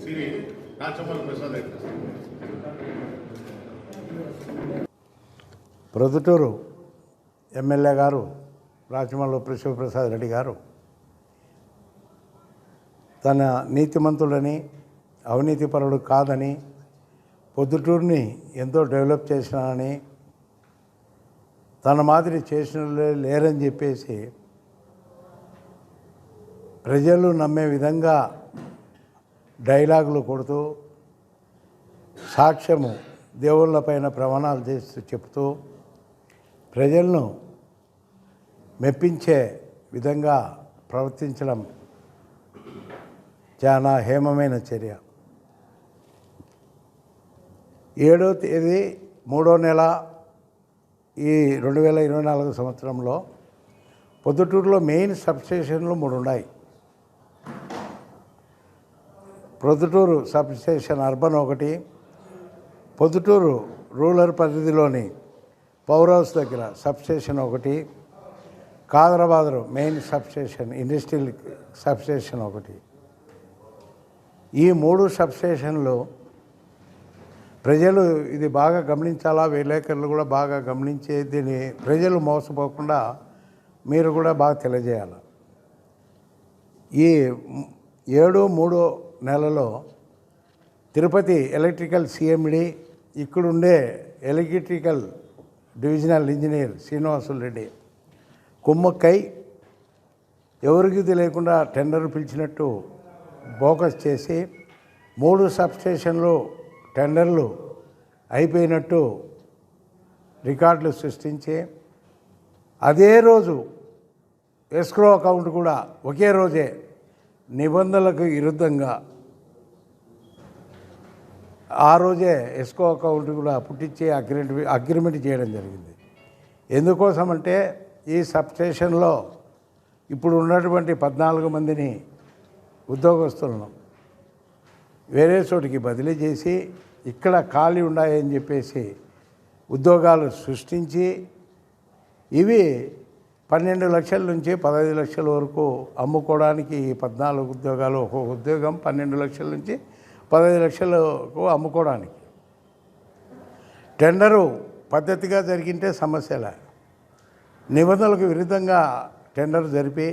సిరి Prasad Proddatur MLA గారు రాజమల్లు శివప్రసాద్ రెడ్డి గారు తన నీతిమంతుడని అవినీతిపరుడు కాదని పొద్దుటూరుని ఎంతో డెవలప్ చేసినానని తన మాదిరి చేసిన లేరని చెప్పేసి ప్రజలు నమ్మే విధంగా డైలాగులు కొడుతూ సాక్ష్యము దేవుళ్ళపైన ప్రమాణాలు చేస్తూ చెప్తూ ప్రజలను మెప్పించే విధంగా ప్రవర్తించడం చాలా హేమమైన చర్య. ఏడో తేదీ మూడో నెల ఈ రెండు వేల ఇరవై నాలుగు సంవత్సరంలో పొద్దుటూరులో మెయిన్ సబ్స్టేషన్లు మూడు ఉన్నాయి ప్రొద్దుటూరు సబ్స్టేషన్ అర్బన్ ఒకటి పొద్దుటూరు రూరల్ పరిధిలోని పవర్ హౌస్ దగ్గర సబ్స్టేషన్ ఒకటి కాదరాబాద్లో మెయిన్ సబ్స్టేషన్ ఇండస్ట్రియల్ సబ్స్టేషన్ ఒకటి. ఈ మూడు సబ్స్టేషన్లు ప్రజలు ఇది బాగా గమనించాలా? విలేకరులు కూడా బాగా గమనించే దీన్ని ప్రజలు మోసపోకుండా మీరు కూడా బాగా తెలియజేయాలి? ఈ ఏడు మూడు నెలలో తిరుపతి ఎలక్ట్రికల్ సిఎండి ఇక్కడుండే electrical divisional engineer Srinivasulu Reddy. కుమ్మక్కై ఎవరికి తెలియకుండా టెండర్ పిలిచినట్టు బోకస్ చేసి మూడు సబ్స్టేషన్లు టెండర్లు అయిపోయినట్టు రికార్డులు సృష్టించి అదే రోజు ఎస్క్రో అకౌంట్ కూడా ఒకే రోజే నిబంధనలకు విరుద్ధంగా ఆ రోజే ఎస్కో అకౌంట్ కూడా పుట్టించి అగ్రిమెంట్ అగ్రిమెంట్ చేయడం జరిగింది. ఎందుకోసం అంటే ఈ సబ్స్టేషన్లో ఇప్పుడు ఉన్నటువంటి పద్నాలుగు మందిని ఉద్యోగస్తులను వేరే చోటికి బదిలీ చేసి ఇక్కడ ఖాళీ ఉన్నాయని చెప్పేసి ఉద్యోగాలు సృష్టించి ఇవి పన్నెండు లక్షల నుంచి పదహైదు లక్షల వరకు అమ్ముకోవడానికి ఈ పద్నాలుగు ఉద్యోగాలు ఒక్కొక్క ఉద్యోగం పన్నెండు లక్షల నుంచి పదహైదు లక్షలకు అమ్ముకోవడానికి. టెండరు పద్ధతిగా జరిగింటే సమస్యలే. నిబంధనలకు విరుద్ధంగా టెండర్ జరిపి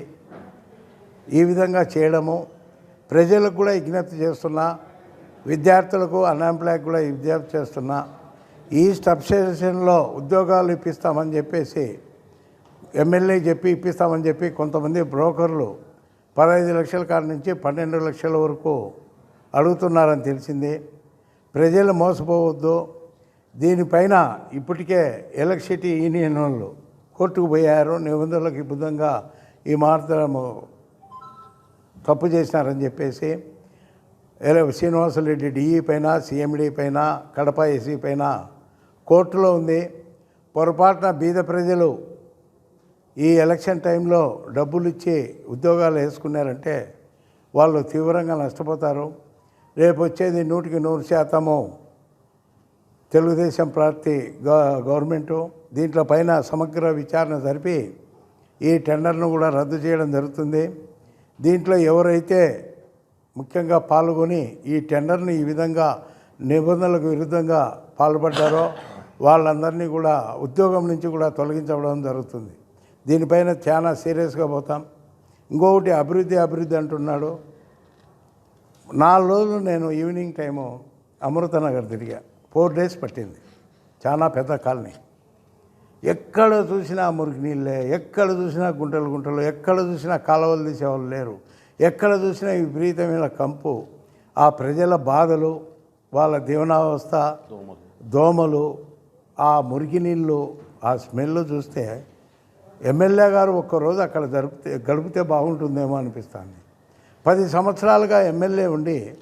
ఈ విధంగా చేయడము. ప్రజలకు కూడా విజ్ఞప్తి చేస్తున్నా విద్యార్థులకు అన్ఎంప్లాయ్కి కూడా విజ్ఞప్తి చేస్తున్నా ఈ సబ్స్టేషన్లో ఉద్యోగాలు ఇప్పిస్తామని చెప్పేసి ఎమ్మెల్యే చెప్పి ఇప్పిస్తామని చెప్పి కొంతమంది బ్రోకర్లు పదహైదు లక్షల కాడ నుంచి పన్నెండు లక్షల వరకు అడుగుతున్నారని తెలిసింది. ప్రజలు మోసపోవద్దు. దీనిపైన ఇప్పటికే ఎలక్ట్రిసిటీ యూనియన్ వాళ్ళు కోర్టుకు పోయారు. నిబంధనలకు విధంగా ఈ మార్గము తప్పు చేసినారని చెప్పేసి శ్రీనివాసరెడ్డి డిఈ పైన సిఎండి పైన కడప ఎస్సీ పైన కోర్టులో ఉంది. పొరపాటున బీద ప్రజలు ఈ ఎలక్షన్ టైంలో డబ్బులు ఇచ్చి ఉద్యోగాలు వేసుకున్నారంటే వాళ్ళు తీవ్రంగా నష్టపోతారు. రేపు వచ్చేది నూటికి నూరు శాతము తెలుగుదేశం పార్టీ గవర్నమెంటు. దీంట్లో పైన సమగ్ర విచారణ జరిపి ఈ టెండర్ను కూడా రద్దు చేయడం జరుగుతుంది. దీంట్లో ఎవరైతే ముఖ్యంగా పాల్గొని ఈ టెండర్ని ఈ విధంగా నిబంధనలకు విరుద్ధంగా పాల్పడ్డారో వాళ్ళందరినీ కూడా ఉద్యోగం నుంచి కూడా తొలగించడం జరుగుతుంది. దీనిపైన చాలా సీరియస్గా పోతాం. ఇంకొకటి అభివృద్ధి అభివృద్ధి అంటున్నాడు. నాలుగు రోజులు నేను ఈవినింగ్ టైము అమృతనగర్ తిరిగా. ఫోర్ డేస్ పట్టింది. చాలా పెద్ద కాలనీ. ఎక్కడ చూసినా మురికి నీళ్ళే ఎక్కడ చూసినా గుంటలు గుంటలు ఎక్కడ చూసినా కాలువలు తీసేవాళ్ళు లేరు. ఎక్కడ చూసినా విపరీతమైన కంపు. ఆ ప్రజల బాధలు వాళ్ళ జీవనావస్థ దోమలు ఆ మురికి నీళ్ళు ఆ స్మెల్ చూస్తే ఎమ్మెల్యే గారు ఒక్కరోజు అక్కడ జరిపితే గడిపితే బాగుంటుందేమో అనిపిస్తుంది. పది సంవత్సరాలుగా ఎమ్మెల్యే ఉండి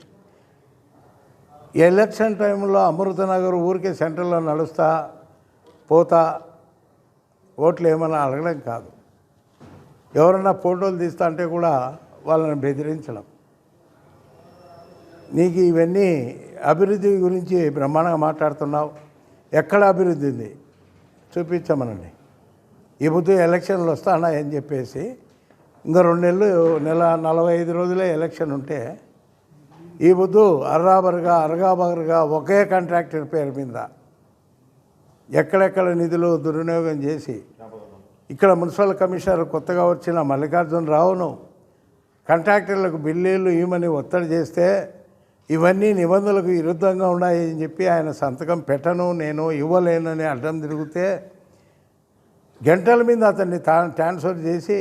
ఎలక్షన్ టైంలో అమృతనగర్ ఊరికే సెంటర్లో నడుస్తా పోతా ఓట్లు ఏమైనా అడగడం కాదు. ఎవరన్నా ఫోటోలు తీస్తా అంటే కూడా వాళ్ళని బెదిరించడం. నీకు ఇవన్నీ అభివృద్ధి గురించి బ్రహ్మాండంగా మాట్లాడుతున్నావు. ఎక్కడ అభివృద్ధి ఉంది? చూపించమనండి. ఈ బుద్ధి ఎలక్షన్లు అని చెప్పేసి ఇంకా రెండు నెలలు నెల నలభై ఐదు రోజులే ఎలక్షన్ ఉంటే ఈ బుద్ధు అర్రాబర్గా అరగాబర్గా ఒకే కాంట్రాక్టర్ పేరు మీద ఎక్కడెక్కడ నిధులు దుర్వినియోగం చేసి ఇక్కడ మున్సిపల్ కమిషనర్ కొత్తగా వచ్చిన మల్లికార్జున రావును కాంట్రాక్టర్లకు బిల్లులు ఇవ్వమని ఒత్తిడి చేస్తే ఇవన్నీ నిబంధనలకు విరుద్ధంగా ఉన్నాయని చెప్పి ఆయన సంతకం పెట్టను నేను ఇవ్వలేనని అడ్డం తిరిగితే గంటల మీద అతన్ని తా ట్రాన్స్ఫర్ చేసి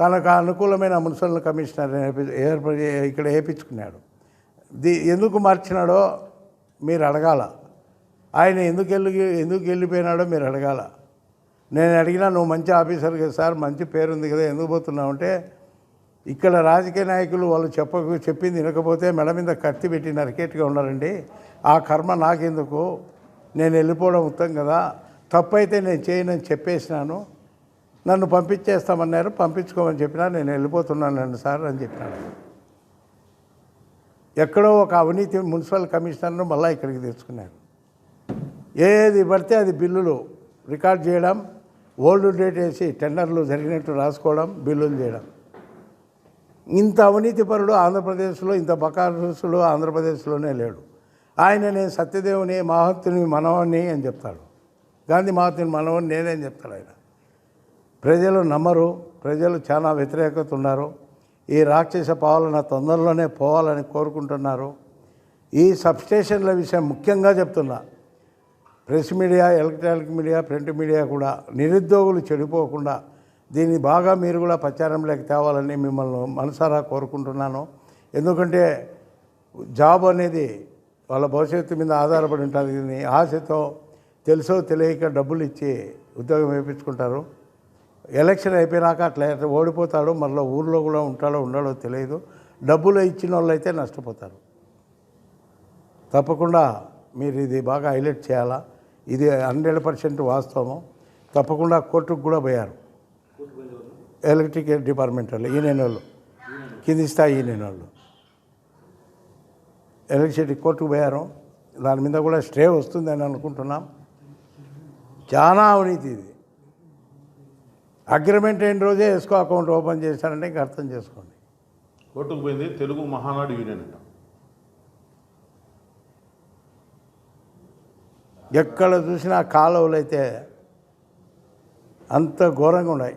తనకు అనుకూలమైన మున్సిపల్ కమిషనర్ ఏర్పడి ఇక్కడ వేయించుకున్నాడు. ది ఎందుకు మార్చినాడో మీరు అడగాల. ఆయన ఎందుకు వెళ్ళి ఎందుకు వెళ్ళిపోయినాడో మీరు అడగాల. నేను అడిగినా నువ్వు మంచి ఆఫీసర్ కదా సార్ మంచి పేరుంది కదా ఎందుకు పోతున్నావు అంటే ఇక్కడ రాజకీయ నాయకులు వాళ్ళు చెప్పక చెప్పింది వినకపోతే మెడ మీద కత్తి పెట్టి నరికేట్గా ఉన్నారండి. ఆ కర్మ నాకెందుకు? నేను వెళ్ళిపోవడం ఉత్తం కదా. తప్పైతే నేను చేయనని చెప్పేసినాను. నన్ను పంపించేస్తామన్నారు పంపించుకోమని చెప్పినా నేను వెళ్ళిపోతున్నానండి సార్ అని చెప్పినాడు. ఎక్కడో ఒక అవినీతి మున్సిపల్ కమిషనర్ను మళ్ళీ ఇక్కడికి తెచ్చుకున్నాను ఏది పడితే అది బిల్లులు రికార్డ్ చేయడం ఓల్డ్ డేట్ వేసి టెండర్లు జరిగినట్టు రాసుకోవడం బిల్లులు చేయడం. ఇంత అవినీతి పరుడు ఆంధ్రప్రదేశ్లో ఇంత బకాసులు ఆంధ్రప్రదేశ్లోనే లేడు. ఆయన నేను సత్యదేవుని మహత్తుని మనవాణ్ణి అని చెప్తాడు. గాంధీ మహత్తుని మనవని నేనేం చెప్తాడు ఆయన. ప్రజలు నమ్మరు ప్రజలు చాలా వ్యతిరేకత ఉన్నారు ఈ రాక్షస పాలన తొందరలోనే పోవాలని కోరుకుంటున్నారు. ఈ సబ్స్టేషన్ల విషయం ముఖ్యంగా చెప్తున్నా. Press media electronic media print media కూడా నిరుద్యోగులు చెడిపోకుండా దీన్ని బాగా మీరు కూడా ప్రచారంలోకి తేవాలని మిమ్మల్ని మనసారా కోరుకుంటున్నాను. ఎందుకంటే జాబ్ అనేది వాళ్ళ భవిష్యత్తు మీద ఆధారపడి ఉంటుంది. దీన్ని ఆశతో తెలుసో తెలియక డబ్బులు ఇచ్చి ఉద్యోగం వేయించుకుంటారు ఎలక్షన్ అయిపోయినాక అట్లా ఓడిపోతాడు ఓడిపోతాడో మళ్ళీ ఊర్లో కూడా ఉంటాడో ఉండడో తెలియదు. డబ్బులు ఇచ్చిన వాళ్ళు అయితే నష్టపోతారు. తప్పకుండా మీరు ఇది బాగా హైలైట్ చేయాలా? ఇది హండ్రెడ్ పర్సెంట్ వాస్తవం తప్పకుండా కోర్టుకు కూడా పోయారు. ఎలక్ట్రిక్ డిపార్ట్మెంట్ వాళ్ళు ఈ నేను వాళ్ళు. కింది స్థాయి ఈ వాళ్ళు. ఎలక్ట్రిసిటీ కోర్టుకు పోయారు. దాని మీద కూడా స్టే వస్తుందని అనుకుంటున్నాం. చాలా అవినీతి ఇది. అగ్రిమెంట్ అయిన రోజే ఎస్కో అకౌంట్ ఓపెన్ చేశారంటే ఇంకా అర్థం చేసుకోండి. కోర్టుకు పోయింది తెలుగు మహానాడు యూనియన్ అంట. ఎక్కడ చూసినా కాలువలు అయితే అంత ఘోరంగా ఉన్నాయి.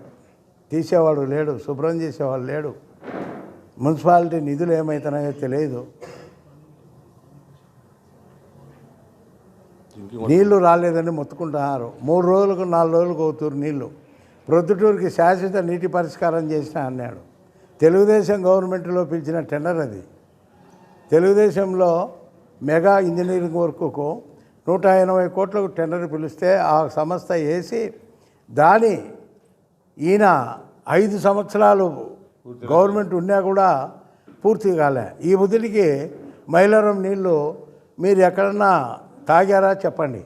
తీసేవాడు లేడు శుభ్రం చేసేవాడు లేడు. మున్సిపాలిటీ నిధులు ఏమవుతున్నాయో తెలియదు. నీళ్ళు రాలేదని మొత్తుకుంటున్నారు. మూడు రోజులకు నాలుగు రోజులకు అవుతారు నీళ్ళు. ప్రొద్దుటూరుకి శాశ్వత నీటి పరిష్కారం చేసిన అన్నాడు. తెలుగుదేశం గవర్నమెంట్లో పిలిచిన టెండర్ అది. తెలుగుదేశంలో మెగా ఇంజనీరింగ్ వర్క్కు నూట ఎనభై కోట్లకు టెండర్ పిలిస్తే ఆ సంస్థ వేసి దాని ఈయన ఐదు సంవత్సరాలు గవర్నమెంట్ ఉన్నా కూడా పూర్తి కాలే. ఈ బుద్ధుడికి మైలవరం నీళ్ళు మీరు ఎక్కడన్నా తాగారా చెప్పండి.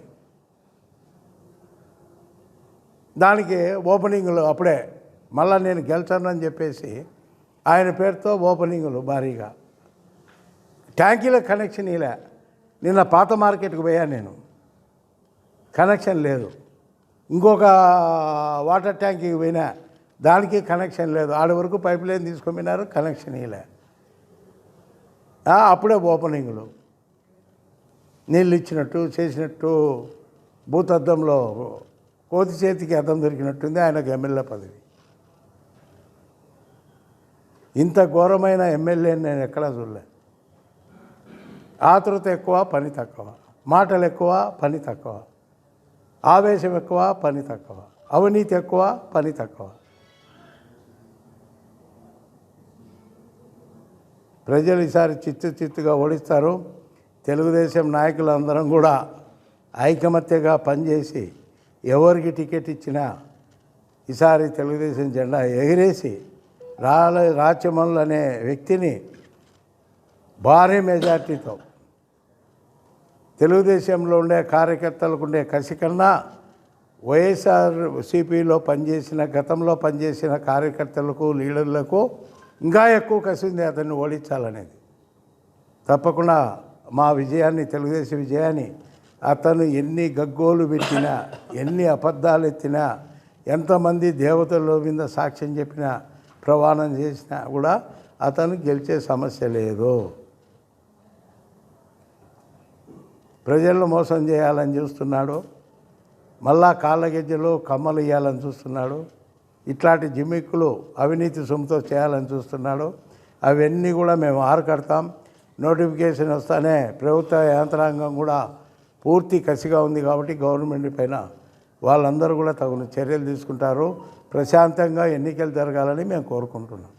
దానికి ఓపెనింగ్లు అప్పుడే. మళ్ళా నేను గెలిచానని చెప్పేసి ఆయన పేరుతో ఓపెనింగ్లు భారీగా. ట్యాంకీల కనెక్షన్ ఇలా. నిన్న పాత మార్కెట్కి పోయాను నేను. కనెక్షన్ లేదు. ఇంకొక వాటర్ ట్యాంక్కి పోయినా దానికి కనెక్షన్ లేదు. ఆడ వరకు పైప్ లైన్ తీసుకొచ్చినారు కనెక్షన్ ఇలా. అప్పుడే ఓపెనింగ్లు. నీళ్ళు ఇచ్చినట్టు చేసినట్టు భూతద్దంలో కోతి చేతికి అర్థం దొరికినట్టుంది ఆయనకు ఎమ్మెల్యే పదవి. ఇంత ఘోరమైన ఎమ్మెల్యేని నేను ఎక్కడా చూడలే. ఆతృత ఎక్కువ పని తక్కువ. మాటలు ఎక్కువ పని తక్కువ. ఆవేశం ఎక్కువ పని తక్కువ. అవినీతి ఎక్కువ పని తక్కువ. ప్రజలు ఈసారి చిత్తు చిత్తుగా ఓడిస్తారు. తెలుగుదేశం నాయకులందరం కూడా ఐకమత్యగా పనిచేసి ఎవరికి టికెట్ ఇచ్చినా ఈసారి తెలుగుదేశం జెండా ఎగిరేసి రాల రాచమల్లు అనే వ్యక్తిని భారీ మెజార్టీతో తెలుగుదేశంలో ఉండే కార్యకర్తలకు ఉండే కసి కన్నా వైఎస్ఆర్ సిపిలో పనిచేసిన గతంలో పనిచేసిన కార్యకర్తలకు లీడర్లకు ఇంకా ఎక్కువ కసి ఉంది అతన్ని ఓడించాలనేది. తప్పకుండా మా విజయాన్ని తెలుగుదేశం విజయాన్ని అతను ఎన్ని గగ్గోలు పెట్టినా ఎన్ని అబద్ధాలు ఎత్తినా ఎంతమంది దేవతల మీద సాక్ష్యం చెప్పినా ప్రమాణం చేసినా కూడా అతను గెలిచే సమస్య లేదు. ప్రజలను మోసం చేయాలని చూస్తున్నాడు. మళ్ళా కాళ్ళ గెజ్జలు కమ్మలు ఇవ్వాలని చూస్తున్నాడు. ఇట్లాంటి జిమ్మిక్కులు అవినీతి సొమ్ముతో చేయాలని చూస్తున్నాడు. అవన్నీ కూడా మేము ఆరకడతాం. నోటిఫికేషన్ వస్తానే ప్రభుత్వ యంత్రాంగం కూడా పూర్తి కసిగా ఉంది కాబట్టి గవర్నమెంట్ పైన వాళ్ళందరూ కూడా తగిన చర్యలు తీసుకుంటారు. ప్రశాంతంగా ఎన్నికలు జరగాలని మేము కోరుకుంటున్నాం.